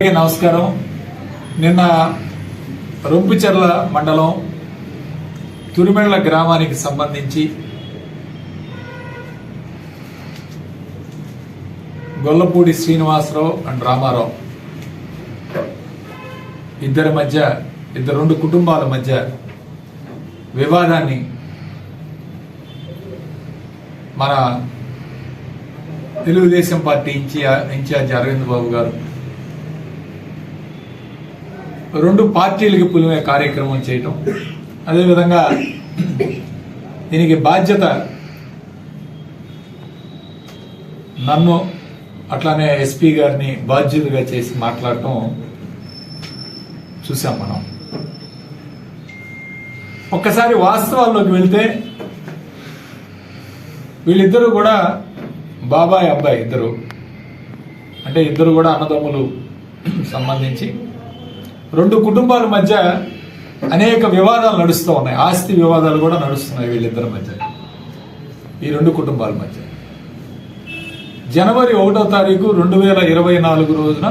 నమస్కారం. నిన్న రొంపిచెర్ల మండలం తురిమెళ్ళ గ్రామానికి సంబంధించి గొల్లపూడి శ్రీనివాసరావు అండ్ రామారావు ఇద్దరి మధ్య ఇద్దరు రెండు కుటుంబాల మధ్య వివాదాన్ని మన తెలుగుదేశం పార్టీ ఇన్ఛార్జ్ అరవింద్ బాబు గారు రెండు పార్టీలకి పులిమే కార్యక్రమం చేయటం. అదేవిధంగా దీనికి బాధ్యత నన్ను అట్లానే ఎస్పీ గారిని బాధ్యులుగా చేసి మాట్లాడటం చూసాం మనం. ఒక్కసారి వాస్తవాల్లోకి వెళ్తే వీళ్ళిద్దరూ కూడా బాబాయ్ అబ్బాయి ఇద్దరు. అంటే ఇద్దరు కూడా అన్నదమ్ములు సంబంధించి. రెండు కుటుంబాల మధ్య అనేక వివాదాలు నడుస్తూ ఉన్నాయి. ఆస్తి వివాదాలు కూడా నడుస్తున్నాయి వీళ్ళిద్దరి మధ్య. ఈ రెండు కుటుంబాల మధ్య. జనవరి ఒకటో తారీఖు రెండు వేల ఇరవై నాలుగు రోజున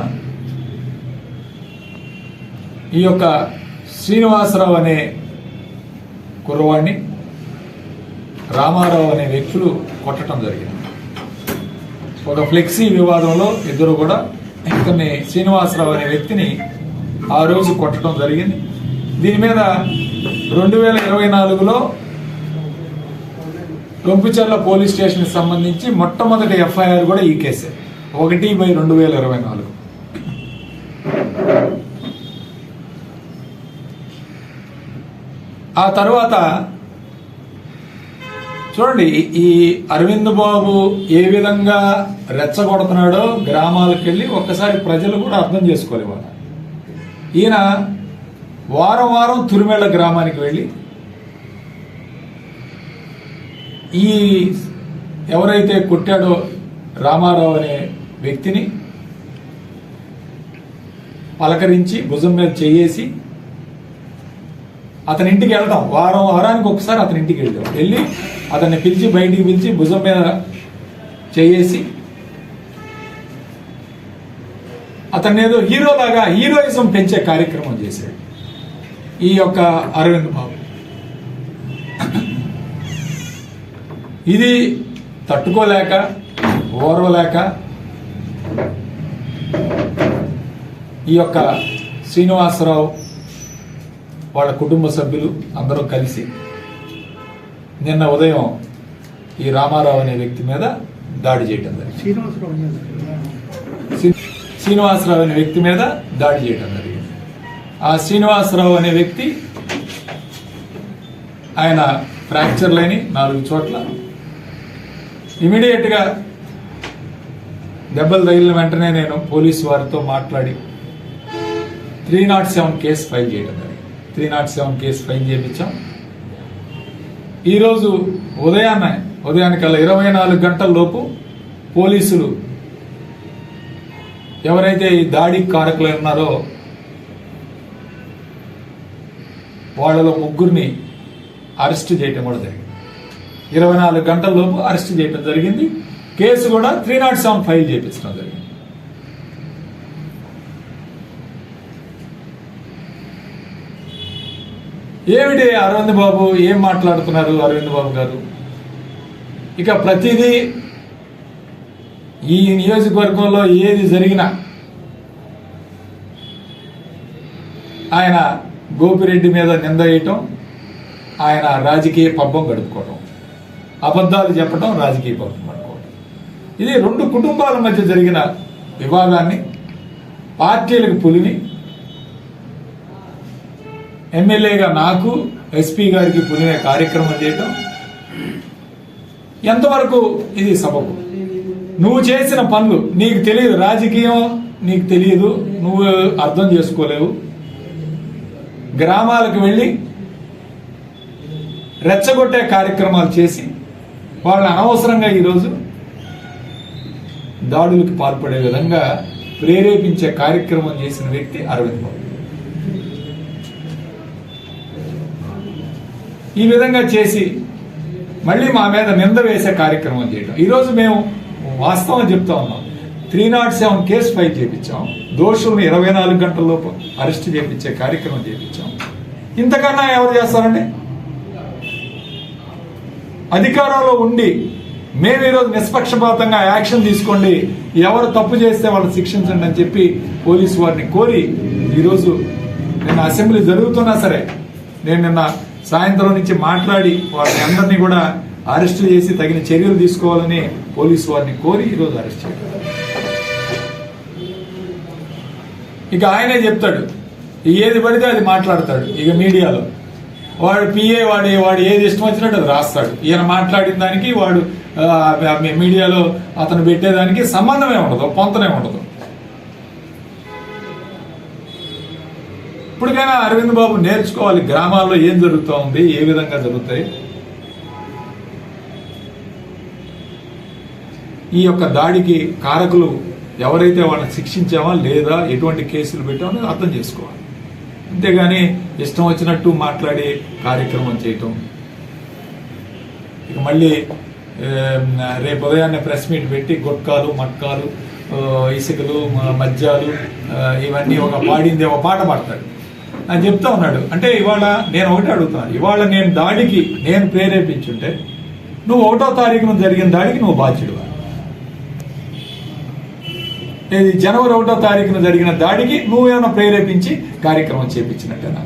ఈ యొక్క శ్రీనివాసరావు అనే కుర్రవాణ్ణి రామారావు అనే వ్యక్తులు కొట్టడం జరిగింది. ఒక ఫ్లెక్సీ వివాదంలో ఇద్దరు కూడా ఇతన్ని శ్రీనివాసరావు అనే వ్యక్తిని ఆ రోజు కొట్టడం జరిగింది. దీని మీద రెండు వేల ఇరవై నాలుగులో రొంపిచర్ల పోలీస్ స్టేషన్కి సంబంధించి మొట్టమొదటి ఎఫ్ఐఆర్ కూడా ఈ కేసే. ఒకటి బై రెండు వేల ఇరవై నాలుగు. ఆ తర్వాత చూడండి ఈ అరవింద్ బాబు ఏ విధంగా రెచ్చగొడుతున్నాడో గ్రామాలకు వెళ్ళి ఒక్కసారి ప్రజలు కూడా అర్థం చేసుకోలేవారు ఈయన వారం వారం తురిమెళ్ళ గ్రామానికి వెళ్ళి ఈ ఎవరైతే కొట్టాడో రామారావు అనే వ్యక్తిని పలకరించి భుజం మీద చేయేసి అతని ఇంటికి వెళ్తాం వారం వారానికి ఒకసారి అతని ఇంటికి వెళ్తాం వెళ్ళి అతన్ని పిలిచి బయటికి పిలిచి భుజం మీద చేయేసి అతన్ని ఏదో హీరోలాగా హీరోయిజం పెంచే కార్యక్రమం చేశాడు. ఈ యొక్క అరవింద్ బాబు. ఇది తట్టుకోలేక ఓర్వలేక ఈ యొక్క శ్రీనివాసరావు వాళ్ళ కుటుంబ సభ్యులు అందరూ కలిసి నిన్న ఉదయం ఈ రామారావు అనే వ్యక్తి మీద దాడి చేయటం జరిగింది. శ్రీనివాసరావు శ్రీనివాసరావు అనే వ్యక్తి మీద దాడి చేయడం జరిగింది. ఆ శ్రీనివాసరావు అనే వ్యక్తి ఆయన ఫ్రాక్చర్లని నాలుగు చోట్ల ఇమీడియట్గా దెబ్బలు తగిలిన వెంటనే నేను పోలీసు వారితో మాట్లాడి three not seven case file చేయడం జరిగింది. Three not seven case file చేయించాం. ఈరోజు ఉదయాన్నే ఉదయానికల్లా ఇరవై నాలుగు గంటల లోపు పోలీసులు ఎవరైతే ఈ దాడి కారకులు ఉన్నారో వాళ్ళలో ముగ్గురిని అరెస్ట్ చేయటం కూడా జరిగింది. ఇరవై నాలుగు గంటల లోపు అరెస్ట్ చేయటం జరిగింది. కేసు కూడా త్రీ నాట్ సెవెన్ ఫైల్ చేయించడం జరిగింది. ఏమిటి అరవింద్ బాబు ఏం మాట్లాడుతున్నారు అరవింద్ బాబు గారు? ఇక ప్రతిదీ ఈ నియోజకవర్గంలో ఏది జరిగినా ఆయన గోపిరెడ్డి మీద నింద వేయటం ఆయన రాజకీయ పబ్బం గడుపుకోవటం అబద్ధాలు చెప్పడం రాజకీయ పబ్బం గడుపుకోవటం ఇది రెండు కుటుంబాల మధ్య జరిగిన వివాదాన్ని పార్టీలకు పులిని ఎమ్మెల్యేగా నాకు ఎస్పీ గారికి పులినే కార్యక్రమం చేయటం. ఎంతవరకు ఇది సబబు? నువ్వు చేసిన పనులు నీకు తెలియదు రాజకీయం నీకు తెలియదు నువ్వు అర్థం చేసుకోలేవు. గ్రామాలకు వెళ్ళి రెచ్చగొట్టే కార్యక్రమాలు చేసి వాళ్ళని అనవసరంగా ఈరోజు దాడులకు పాల్పడే విధంగా ప్రేరేపించే కార్యక్రమం చేసిన వ్యక్తి అరవింద్ బాబు. ఈ విధంగా చేసి మళ్ళీ మా మీద నింద వేసే కార్యక్రమం చేయడం ఈరోజు మేము వాస్తవం చెప్తా ఉన్నాం. Three not seven case file చేయించాం. దోషుల్ని ఇరవై నాలుగు గంటలలోపు అరెస్ట్ చేయించే కార్యక్రమం చేయించాం. ఇంతకన్నా ఎవరు చేస్తారండి? అధికారంలో ఉండి మేము ఈరోజు నిష్పక్షపాతంగా యాక్షన్ తీసుకోండి ఎవరు తప్పు చేస్తే వాళ్ళు శిక్షించండి అని చెప్పి పోలీసు వారిని కోరి ఈరోజు నిన్న అసెంబ్లీ జరుగుతున్నా సరే నేను నిన్న సాయంత్రం నుంచి మాట్లాడి వారిని అందరినీ కూడా అరెస్టులు చేసి తగిన చర్యలు తీసుకోవాలని పోలీసు వారిని కోరి ఈరోజు అరెస్ట్ చేయడం. ఇక ఆయనే చెప్తాడు. ఏది పడితే అది మాట్లాడతాడు ఇక మీడియాలో. వాడు పిఏ వాడు వాడు ఏది ఇష్టం వచ్చినట్టు అది రాస్తాడు. ఈయన మాట్లాడిన దానికి వాడు మీడియాలో అతను పెట్టేదానికి సంబంధమే ఉండదు పొంతనే ఉండదు. ఇప్పటికైనా అరవింద్ బాబు నేర్చుకోవాలి గ్రామాల్లో ఏం జరుగుతూ ఉంది ఏ విధంగా జరుగుతాయి? ఈ యొక్క దాడికి కారకులు ఎవరైతే వాళ్ళని శిక్షించామా లేదా ఎటువంటి కేసులు పెట్టామో అర్థం చేసుకోవాలి. అంతేగాని ఇష్టం వచ్చినట్టు మాట్లాడే కార్యక్రమం చేయటం. ఇక మళ్ళీ రేపు ఉదయాన్నే ప్రెస్ మీట్ పెట్టి గొట్కాలు మట్కాలు ఇసుకలు మద్యాలు ఇవన్నీ ఒక పాడింది ఒక పాట పాడతాడు. అని చెప్తా ఉన్నాడు. అంటే ఇవాళ నేను ఒకటి అడుగుతాను ఇవాళ నేను దాడికి నేను ప్రేరేపించుంటే నువ్వు ఒకటో తారీఖున జరిగిన దాడికి నువ్వు బాధ్యుడువా? ఇది జనవరి ఒకటో తారీఖున జరిగిన దాడికి నువ్వేమైనా ప్రేరేపించి కార్యక్రమం చేపించినట్టేనా?